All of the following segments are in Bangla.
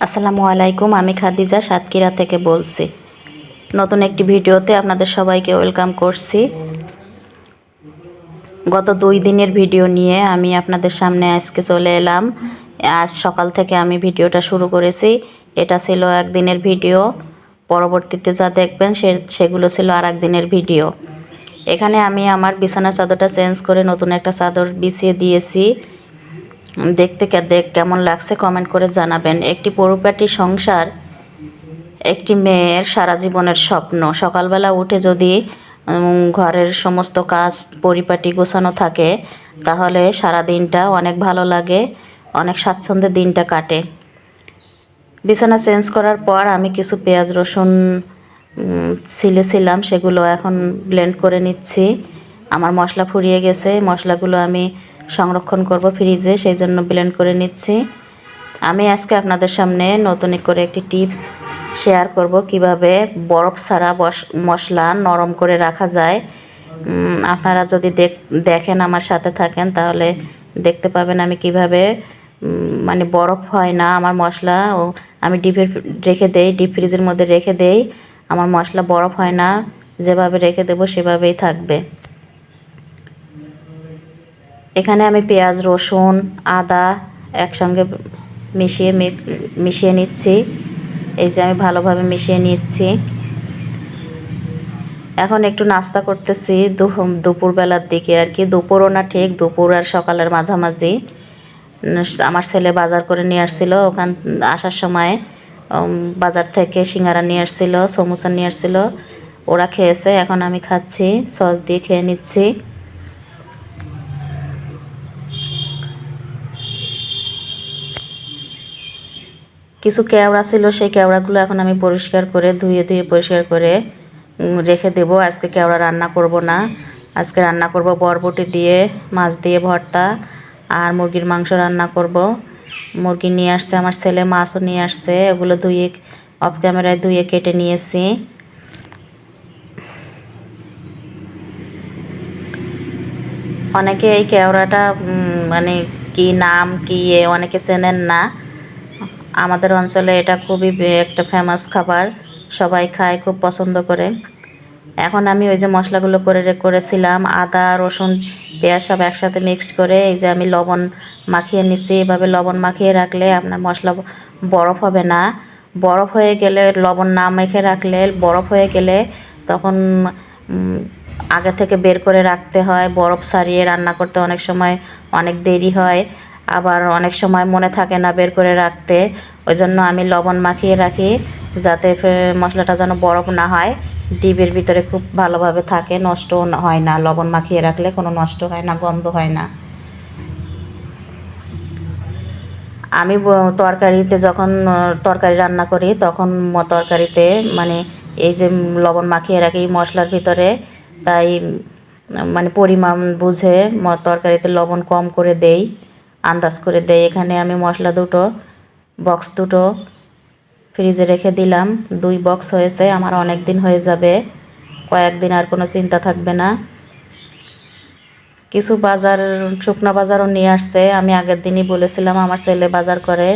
আসসালামু আলাইকুম, আমি খাদিজা সাতক্ষীরা থেকে বলছি। নতুন একটি ভিডিওতে আপনাদের সবাইকে ওয়েলকাম করছি। গত দুই দিনের ভিডিও নিয়ে আমি আপনাদের সামনে আজকে চলে এলাম। আজ সকাল থেকে আমি ভিডিওটা শুরু করেছি। এটা ছিল একদিনের ভিডিও। পরবর্তীতে যা দেখবেন সে, সেগুলো ছিল আর একদিনের ভিডিও। এখানে আমি আমার বিছানার চাদরটা চেঞ্জ করে নতুন একটা চাদর বিছিয়ে দিয়েছি। দেখতে দেখ কেমন লাগছে কমেন্ট করে জানাবেন। একটি পরিপাটি সংসার, একটি মেয়ের সারা জীবনের স্বপ্ন। সকালবেলা উঠে যদি ঘরের সমস্ত কাজ পরিপাটি গোছানো থাকে, তাহলে সারা দিনটা অনেক ভালো লাগে, অনেক স্বাচ্ছন্দ্যে দিনটা কাটে। বিছানা চেঞ্জ করার পর আমি কিছু পেঁয়াজ, রসুন ছিলেছিলাম সেগুলো এখন ব্লেন্ড করে নিচ্ছি। আমার মশলা ফুরিয়ে গেছে, মশলাগুলো আমি সংরক্ষণ করব ফ্রিজে সেই জন্য ব্লেন্ড করে নিচ্ছি। আমি আজকে আপনাদের সামনে নতুন করে একটি টিপস শেয়ার করব, কীভাবে বরফ ছাড়া মশলা নরম করে রাখা যায়। আপনারা যদি দেখ- দেখেন আমার সাথে থাকেন, তাহলে দেখতে পাবেন আমি কীভাবে মানে বরফ হয় না আমার মশলা। ও, আমি ডিপে রেখে দেই ডিপ ফ্রিজের মধ্যে রেখে দেই। আমার মশলা বরফ হয় না, যেভাবে রেখে দেবো সেভাবেই থাকবে। এখানে আমি পেঁয়াজ, রসুন, আদা একসঙ্গে মিশিয়ে মিশিয়ে নিচ্ছি। এই যে আমি ভালোভাবে মিশিয়ে নিচ্ছি। এখন একটু নাস্তা করতেছি দুপুরবেলার দিকে আর কি। দুপুরও না ঠিক, দুপুর আর সকালের মাঝামাঝি। আমার ছেলে বাজার করে নিয়ে আসছিল ওখান, আসার সময়। বাজার থেকে সিঙ্গারা নিয়ে আসছিল, সমোসা নিয়ে আসছিল। ওরা খেয়েছে, এখন আমি খাচ্ছি, সস দিয়ে খেয়ে নিচ্ছি। কিছু কেওড়া ছিল, সেই কেওড়াগুলো এখন আমি পরিষ্কার করে, ধুয়ে ধুয়ে পরিষ্কার করে রেখে দেব। আজকে কেওড়া রান্না করব না। আজকে রান্না করব বরবটি দিয়ে, মাছ দিয়ে ভর্তা আর মুরগির মাংস রান্না করব। মুরগি নিয়ে আসছে, আমার ছেলে মাছও নিয়ে আসছে, ওগুলো ধুয়ে অফ ক্যামেরায় ধুয়ে কেটে নিয়েছি। অনেকে এই কেওড়াটা মানে কি নাম, কি এ, অনেকে চেনেন না। আমাদের অঞ্চলে এটা খুবই একটা ফেমাস খাবার। সবাই খায়, খুব পছন্দ করে। এখন আমি ওই যে মশলাগুলো করে করেছিলাম, আদা, রসুন, পেঁয়াজ সব একসাথে মিক্সড করে, এই যে আমি লবণ মাখিয়ে নিচ্ছি। এভাবে লবণ মাখিয়ে রাখলে আপনার মশলা বরফ হবে না। বরফ হয়ে গেলে লবণ না মেখে রাখলে, বরফ হয়ে গেলে তখন আগে থেকে বের করে রাখতে হয়। বরফ সারিয়ে রান্না করতে অনেক সময় অনেক দেরি হয়। আবার অনেক সময় মনে থাকে না বের করে রাখতে। ওই জন্য আমি লবণ মাখিয়ে রাখি যাতে মশলাটা যেন বরফ না হয়। ডিবের ভিতরে খুব ভালোভাবে থাকে নষ্ট হয় না। লবণ মাখিয়ে রাখলে কোনো নষ্ট হয় না, গন্ধ হয় না। আমি তরকারিতে যখন, তরকারি রান্না করি, তখন তরকারিতে মানে এই যে লবণ মাখিয়ে রাখি মশলার ভিতরে, তাই মানে পরিমাণ বুঝে তরকারিতে লবণ কম করে দেই। আন্দাজ করে দেয় এখানে আমি মশলা দুটো বক্স দুটো ফ্রিজে রেখে দিলাম। দুই বক্স হয়েছে, আমার অনেক দিন হয়ে যাবে। কয়েকদিন আর কোনো চিন্তা থাকবে না। কিছু বাজার, শুকনো বাজারও নিয়ে আসছে। আমি আগের দিনই বলেছিলাম, আমার ছেলে বাজার করে।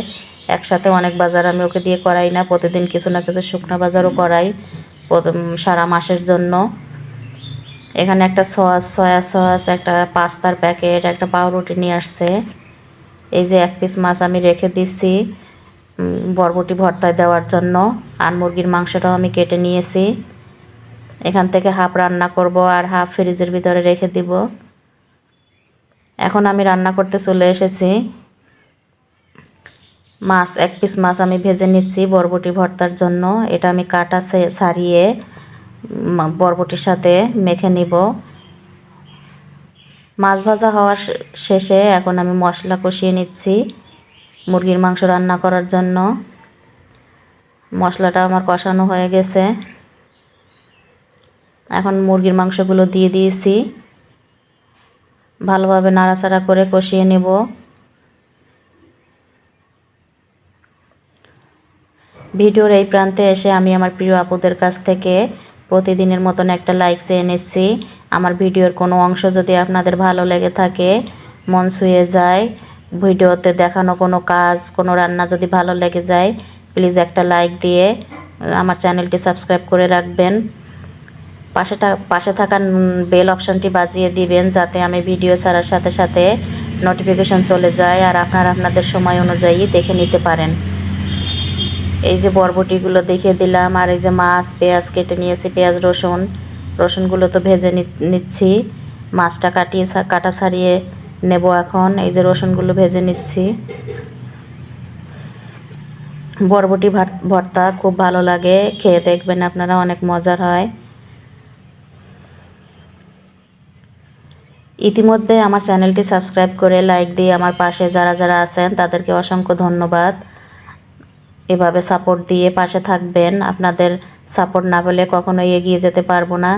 একসাথে অনেক বাজার আমি ওকে দিয়ে করাই না। প্রতিদিন কিছু না কিছু শুকনো বাজারও করাই সারা মাসের জন্য। এখানে একটা সস সয়া সস, একটা পাস্তার প্যাকেট, একটা পাউরুটি নিয়ে আসছে। এই যে এক পিস মাছ আমি রেখে দিচ্ছি বরবটি ভর্তায় দেওয়ার জন্য, আর মুরগির মাংসটাও আমি কেটে নিয়েছি। এখান থেকে হাফ রান্না করব আর হাফ ফ্রিজের ভিতরে রেখে দিব। এখন আমি রান্না করতে চলে এসেছি। মাছ, এক পিস মাছ আমি ভেজে নিচ্ছি বরবটি ভর্তার জন্য। এটা আমি কাটা সে- ছাড়িয়ে বরবটির সাথে মেখে নিব। মাছ ভাজা হওয়ার শেষে এখন আমি মশলা কষিয়ে নিচ্ছি মুরগির মাংস রান্না করার জন্য। মশলাটা আমার কষানো হয়ে গেছে। এখন মুরগির মাংসগুলো দিয়ে দিয়েছি। ভালোভাবে নাড়াচাড়া করে কষিয়ে নেব। ভিডিওর এই প্রান্তে এসে আমি আমার প্রিয় আপুদের কাছ থেকে প্রতিদিনের মতন একটা লাইক চেয়ে নিচ্ছি। আমার ভিডিওর কোনো অংশ যদি আপনাদের ভালো লেগে থাকে, মন ছুঁয়ে যায়। ভিডিওতে দেখানো কোনো কাজ, কোনো রান্না যদি ভালো লেগে যায় প্লিজ একটা লাইক দিয়ে আমার চ্যানেলটি সাবস্ক্রাইব করে রাখবেন। পাশে পাশে থাকা বেল অপশানটি বাজিয়ে দিবেন, যাতে আমি ভিডিও ছাড়ার সাথে সাথে নোটিফিকেশন চলে যায় আর আপনারা আপনাদের সময় অনুযায়ী দেখে নিতে পারেন। এই যে বরবটিগুলো দেখিয়ে দিলাম, আর এই যে মাছ, পেঁয়াজ কেটে নিয়েছি, পেঁয়াজ, রসুন। রসুনগুলো তো ভেজে নিচ্ছি। মাছটা কাটিয়ে কাটা ছাড়িয়ে নেব এখন। এই যে রসুনগুলো ভেজে নিচ্ছি। বরবটি ভর্তা খুব ভালো লাগে। খেয়ে দেখবেন আপনারা, অনেক মজার হয়। ইতিমধ্যে আমার চ্যানেলটি সাবস্ক্রাইব করে লাইক দিয়ে আমার পাশে যারা যারা আছেন, তাদেরকে অসংখ্য ধন্যবাদ। এভাবে সাপোর্ট দিয়ে পাশে থাকবেন। আপনাদের সাপোর্ট না পেলে কখনোই এগিয়ে যেতে পারব না।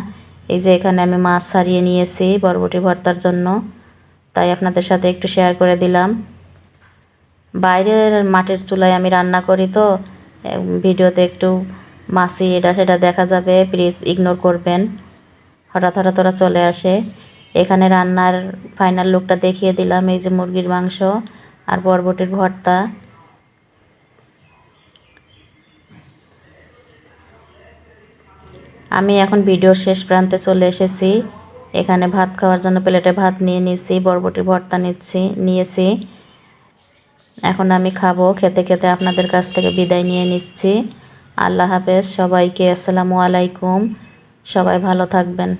এই যে এখানে আমি মাছ ছাড়িয়ে নিয়েছি বরবটি ভর্তার জন্য। তাই আপনাদের সাথে একটু শেয়ার করে দিলাম। বাইরের মাটির চুলায় আমি রান্না করি তো ভিডিওতে একটু মাছি এটা সেটা দেখা যাবে প্লিজ ইগনোর করবেন। হঠাৎ হঠাৎ ওরা চলে আসে। এখানে রান্নার ফাইনাল লুকটা দেখিয়ে দিলাম, এই যে মুরগির মাংস আর বরবটির ভর্তা। আমি এখন ভিডিওর শেষ প্রান্তে চলে এসেছি। এখানে ভাত খাওয়ার জন্য প্লেটে ভাত নিয়ে নিয়েছি বরবটি ভর্তা নিচ্ছি, নিয়েছি। এখন আমি খাব, খেতে খেতে আপনাদের কাছ থেকে বিদায় নিয়ে নিচ্ছি। আল্লাহ হাফেজ, সবাইকে আসসালামু আলাইকুম। সবাই ভালো থাকবেন।